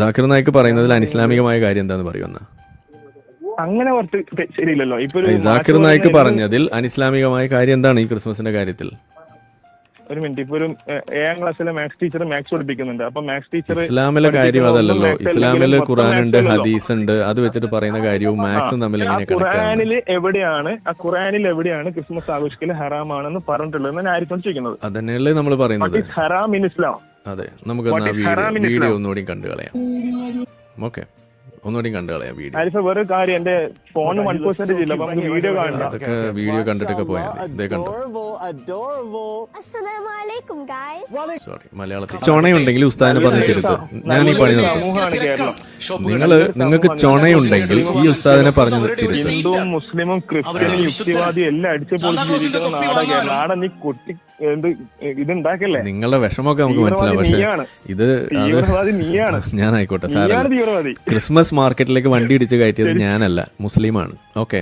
ജാക്കിർ നായിക്ക് പറയുന്നതിൽ അനിസ്ലാമികമായ കാര്യം എന്താന്ന് പറയുന്ന അങ്ങനെ ശരിയില്ലല്ലോ. ജാക്കിർ നായിക്ക് പറഞ്ഞതിൽ അനിസ്ലാമികമായ കാര്യം എന്താണ് ഈ ക്രിസ്മസിന്റെ കാര്യത്തിൽ? ഒരു മിനിറ്റ്. ഇപ്പൊ ഒരു ഏഴാം ക്ലാസ്സിലെ മാത്സ് ടീച്ചർ മാത്സ് പഠിപ്പിക്കുന്നുണ്ട്. അപ്പൊ മാത്സ് ടീച്ചർ ഇസ്ലാമിലെ കാര്യം അതല്ലല്ലോ. ഇസ്ലാമിൽ ഖുറാനുണ്ട് ഹദീസ് ഉണ്ട് അത് വെച്ചിട്ട് പറയുന്ന കാര്യവും മാക്സും തമ്മിൽ ഖുറാനിൽ എവിടെയാണ് ആ ഖുറാനിൽ എവിടെയാണ് ക്രിസ്മസ് ആഘോഷിക്കൽ ഹറാമാണെന്ന് പറഞ്ഞിട്ടുള്ളത് ഞാൻ ആയിരിക്കും ചോദിക്കുന്നത്. അതന്നെയല്ലേ നമ്മൾ പറയുന്നത്. ഹറാം ഇൻ Islam? അതെ നമുക്ക് വീഡിയോ? ഒന്നുകൂടി കണ്ടു കളയാം ഓക്കെ ഒന്നുകൂടി കണ്ടു കളയാം വീഡിയോ. വേറെ കാര്യം എന്റെ ഫോൺ വൺ പെർസെന്റേജ് ഇല്ല വീഡിയോ കാണണ്ട. അതൊക്കെ വീഡിയോ കണ്ടിട്ടൊക്കെ പോയാൽ ഇതേ കണ്ടോ? സോറി മലയാളത്തിൽ. ചൊണയുണ്ടെങ്കിൽ ഉസ്താദിനെ പറഞ്ഞു തിരുത്ത് ഞാൻ ഈ പണി നടത്തും. നിങ്ങൾ കേരളം. നിങ്ങൾ നിങ്ങൾക്ക് ചൊണയുണ്ടെങ്കിൽ ഈ ഉസ്താദിനെ പറഞ്ഞു തിരുത്ത് ഹിന്ദുവും മുസ്ലിമും ക്രിസ്ത്യനും യുക്തിവാദിയും എല്ലാം അടിച്ചു പൊളിച്ചിരിക്കുന്ന നാടാ കേരളം. നീ കൊട്ടി ഇതുണ്ടാക്കല്ലേ? നിങ്ങളുടെ വിഷമമൊക്കെ നമുക്ക് മനസ്സിലാവും. പക്ഷെ ഇത് നീയാണ്. ഞാൻ ആയിക്കോട്ടെ നീയാണ് സാറല്ല ക്രിസ്മസ് മാർക്കറ്റിലേക്ക് വണ്ടി ഇടിച്ച് കയറ്റിയത് ഞാനല്ല മുസ്ലിമാണ്. ഓക്കെ.